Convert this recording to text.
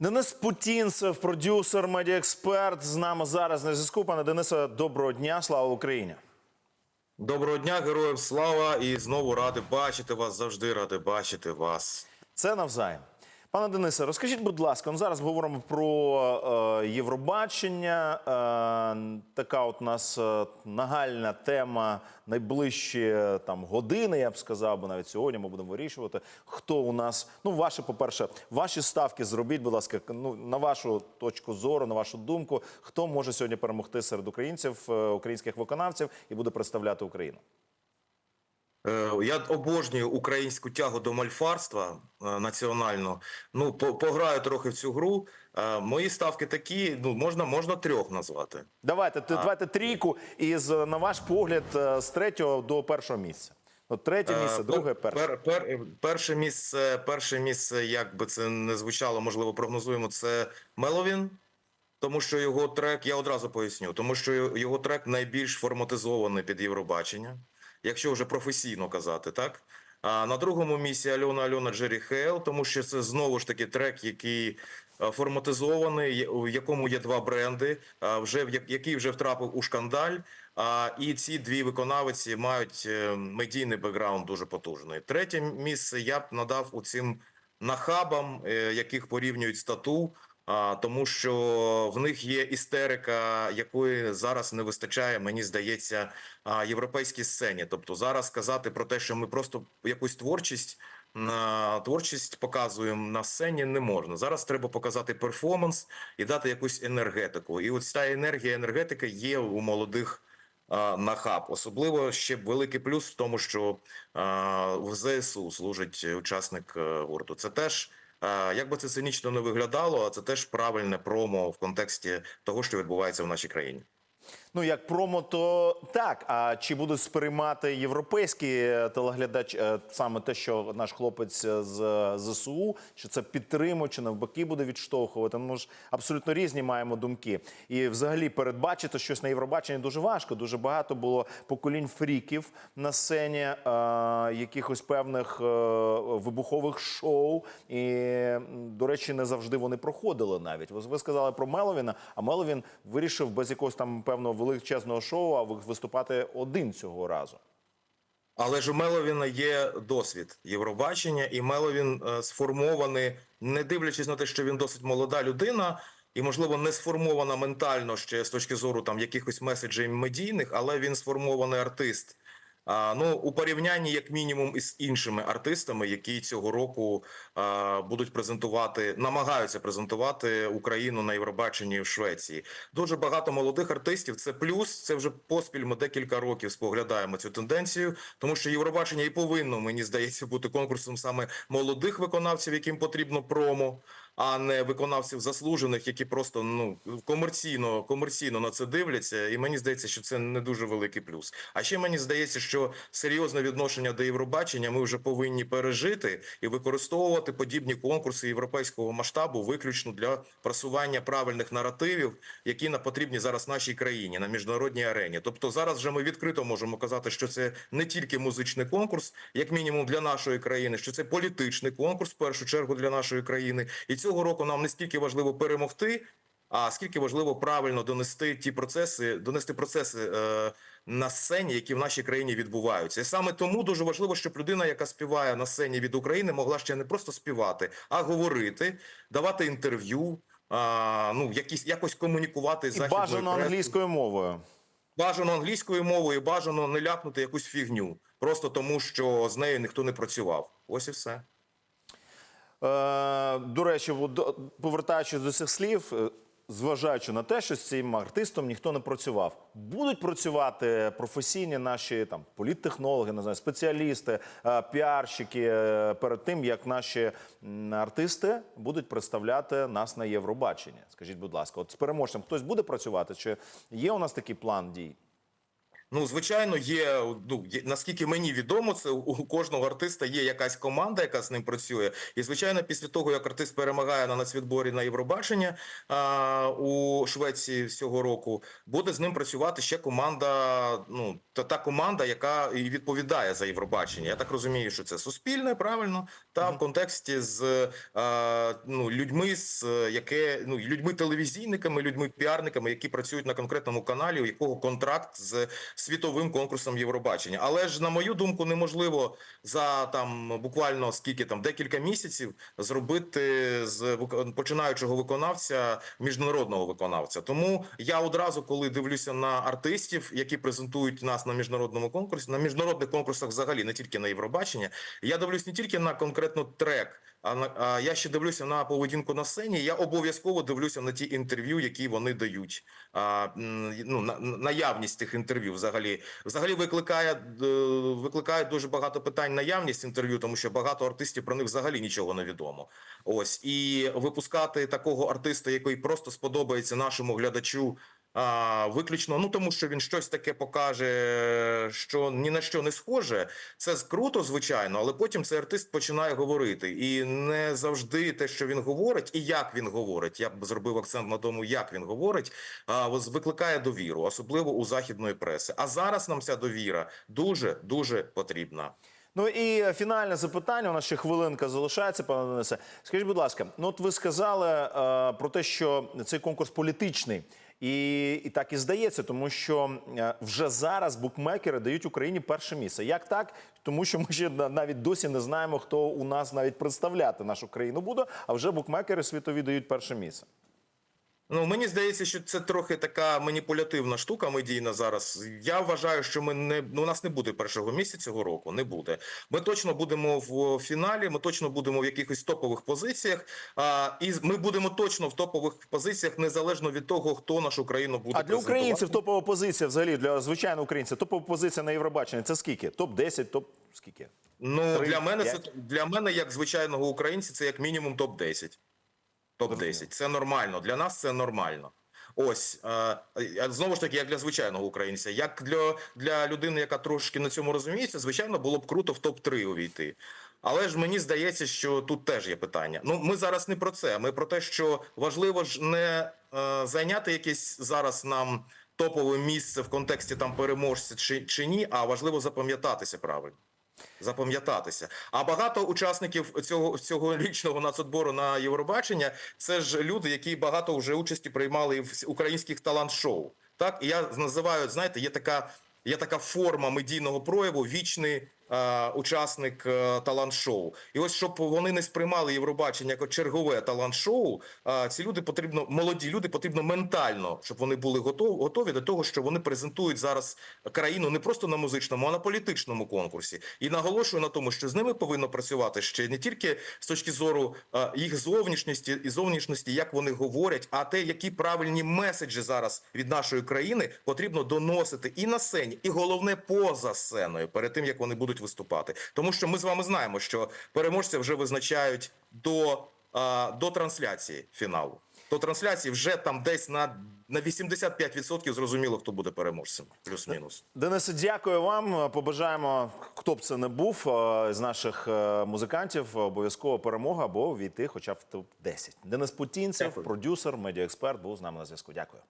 Денис Путінцев, продюсер, медіаексперт, з нами зараз на зв'язку. Пане Денисе, доброго дня, слава Україні. Доброго дня, героям слава! І знову ради бачити вас. Завжди ради бачити вас. Це навзаєм. Пане Денисе, розкажіть, будь ласка, ну, зараз говоримо про е, Євробачення. Е, така от у нас е, нагальна тема найближчі е, там години, я б сказав, бо навіть сьогодні ми будемо вирішувати, хто у нас. Ну, ваші, по-перше, ваші ставки зробіть, будь ласка, ну на вашу точку зору, на вашу думку, хто може сьогодні перемогти серед українців, е, українських виконавців і буде представляти Україну. Е, Я обожнюю українську тягу до мальфарства е, національну. Ну, пограю трохи в цю гру. Е, Мої ставки такі, ну можна, можна трьох назвати. Давайте, т- давайте трійку із, на ваш погляд, з третього до першого місця. От третє місце, друге, перше. пер- пер- перше місце, перше місце, як би це не звучало, можливо, прогнозуємо, це Меловін. Тому що його трек, я одразу поясню, тому що його трек найбільш форматизований під Євробачення, якщо вже професійно казати, так? А на другому місці Альона Альона Джері Хейл, тому що це знову ж таки трек, який е, форматизований, у якому є два бренди, вже в як- який вже втрапив у шкандаль. А, і ці дві виконавиці мають е, медійний бекграунд дуже потужний. Третє місце я б надав у цим нахабам, е, яких порівнюють стату. Тому що в них є істерика, якої зараз не вистачає, мені здається, європейській сцені. Тобто зараз сказати про те, що ми просто якусь творчість творчість показуємо на сцені, не можна. Зараз треба показати перформанс і дати якусь енергетику. І от ця енергія, енергетика є у молодих. На хаб особливо ще великий плюс в тому, що в ЗСУ служить учасник е, гурту. Це теж Як би це цинічно не виглядало, це теж правильне промо в контексті того, що відбувається в нашій країні. Ну, як промо, то так. А чи будуть сприймати європейські е, телеглядач е, саме те, що наш хлопець е, з ЗСУ, що це підтримує, чи навпаки буде відштовхувати? Ну, Ми ж абсолютно різні маємо думки. І взагалі передбачити щось на Євробаченні дуже важко. Дуже багато було поколінь фріків на сцені, е, якихось певних е, вибухових шоу. І, до речі, не завжди вони проходили навіть. Ви, ви сказали про Меловіна, а Меловін вирішив без якогось там певного величезного шоу а ви- виступати один цього разу. Але ж у Меловіна є досвід Євробачення, і Меловін е, сформований, не дивлячись на те, що він досить молода людина. І, можливо, не сформована ментально ще з точки зору там якихось меседжів медійних, але він сформований артист. А, ну, у порівнянні, як мінімум, із іншими артистами, які цього року будуть презентувати, намагаються презентувати Україну на Євробаченні в Швеції. Дуже багато молодих артистів. Це плюс. Це вже поспіль. Ми декілька років споглядаємо цю тенденцію, тому що Євробачення і повинно, мені здається, бути конкурсом саме молодих виконавців, яким потрібно промо. А не виконавців заслужених, які просто ну комерційно комерційно на це дивляться, і мені здається, що це не дуже великий плюс. А ще мені здається, що серйозне відношення до Євробачення ми вже повинні пережити і використовувати подібні конкурси європейського масштабу виключно для просування правильних наративів, які на потрібні зараз нашій країні на міжнародній арені. Тобто зараз вже ми відкрито можемо казати, що це не тільки музичний конкурс, як мінімум для нашої країни, що це політичний конкурс в першу чергу для нашої країни. І цього року нам не стільки важливо перемогти. А скільки важливо правильно донести ті процеси, донести процеси е, на сцені, які в нашій країні відбуваються, і саме тому дуже важливо, щоб людина, яка співає на сцені від України, могла ще не просто співати, а говорити, давати інтерв'ю, а, ну якісь якось комунікувати з бажано англійською мовою. Бажано англійською мовою, бажано не ляпнути якусь фігню, просто тому що з нею ніхто не працював. Ось і все. Е, до речі, повертаючись до цих слів, е, зважаючи на те, що з цим артистом ніхто не працював, будуть працювати професійні наші там політтехнологи, не знаю, спеціалісти, е, піарщики перед тим, як наші артисти будуть представляти нас на Євробаченні. Скажіть, будь ласка, от з переможцем хтось буде працювати? Чи є у нас такий план дій? Ну, звичайно, є, ну, є, наскільки мені відомо, це у кожного артиста є якась команда, яка з ним працює. І, звичайно, після того, як артист перемагає на нацвідборі на Євробачення а, у Швеції цього року, буде з ним працювати ще команда, ну, та, та команда, яка і відповідає за Євробачення. Я так розумію, що це суспільне, правильно, та в контексті з а, ну, людьми, з е, яке, ну, людьми телевізійниками, людьми піарниками, які працюють на конкретному каналі, у якого контракт з світовим конкурсом Євробачення. Але ж на мою думку, неможливо за там буквально скільки там декілька місяців зробити з починаючого виконавця міжнародного виконавця. Тому я одразу, коли дивлюся на артистів, які презентують нас на міжнародному конкурсі, на міжнародних конкурсах, взагалі не тільки на Євробачення, я дивлюсь не тільки на конкретно трек. А, я ще дивлюся на поведінку на сцені. Я обов'язково дивлюся на ті інтерв'ю, які вони дають. А, ну, на, на- наявність тих інтерв'ю взагалі взагалі викликає, е, викликає дуже багато питань наявність інтерв'ю, тому що багато артистів про них взагалі нічого не відомо. Ось і випускати такого артиста, який просто сподобається нашому глядачу. А, виключно, ну тому що він щось таке покаже, що ні на що не схоже. Це круто, звичайно, але потім цей артист починає говорити. І не завжди те, що він говорить, і як він говорить. Я б зробив акцент на тому, як він говорить, а, викликає довіру, особливо у західної преси. А зараз нам ця довіра дуже дуже потрібна. Ну і фінальне запитання. У нас ще хвилинка залишається, пане Денисе. Скажіть, будь ласка, ну от ви сказали е, про те, що цей конкурс політичний. І, і так і здається, тому що е, вже зараз букмекери дають Україні перше місце. Як так? Тому що ми ще на- навіть досі не знаємо, хто у нас навіть представляти нашу країну буде, а вже букмекери світові дають перше місце. Ну мені здається, що це трохи така маніпулятивна штука медійна зараз. Я вважаю, що ми не ну, у нас не буде першого місяця цього року. Не буде. Ми точно будемо в фіналі. Ми точно будемо в якихось топових позиціях. А і ми будемо точно в топових позиціях, незалежно від того, хто нашу країну буде А для українців топова позиція, взагалі для звичайного українця, топова позиція на Євробаченні це скільки? Топ 10 топ скільки? Ну Три, для мене це для мене, як звичайного українця, це як мінімум топ 10 Топ 10 Це нормально. Для нас це нормально. Ось е, е, знову ж таки, як для звичайного українця, як для, для людини, яка трошки на цьому розуміється, звичайно, було б круто в топ 3 увійти. Але ж мені здається, що тут теж є питання. Ну, ми зараз не про це. Ми про те, що важливо ж не е, зайняти якесь зараз нам топове місце в контексті там переможця чи, чи ні, а важливо запам'ятатися правильно запам'ятатися. А багато учасників цього цього річного нацотбору на Євробачення це ж люди, які багато вже участі приймали в українських талант-шоу. Так і я називаю, знаєте, є така. Є така форма медійного прояву вічний учасник е, талант-шоу. І ось щоб вони не сприймали Євробачення як чергове талант-шоу, е, ці люди потрібно, молоді люди потрібно ментально, щоб вони були готові, готові до того, що вони презентують зараз країну не просто на музичному, а на політичному конкурсі. І наголошую на тому, що з ними повинно працювати ще не тільки з точки зору е, їх зовнішності і зовнішності, як вони говорять, а те, які правильні меседжі зараз від нашої країни потрібно доносити і на сцені, і головне поза сценою, перед тим як вони будуть виступати. Тому що ми з вами знаємо, що переможця вже визначають до, до трансляції фіналу. До трансляції вже там десь на, на 85% зрозуміло, хто буде переможцем, плюс-мінус. Денисе, дякую вам. Побажаємо, хто б це не був з наших е, музикантів, обов'язково перемога або війти хоча б в топ 10 Денис Путінцев, Дякую. продюсер, медіаексперт, був з нами на зв'язку. Дякую.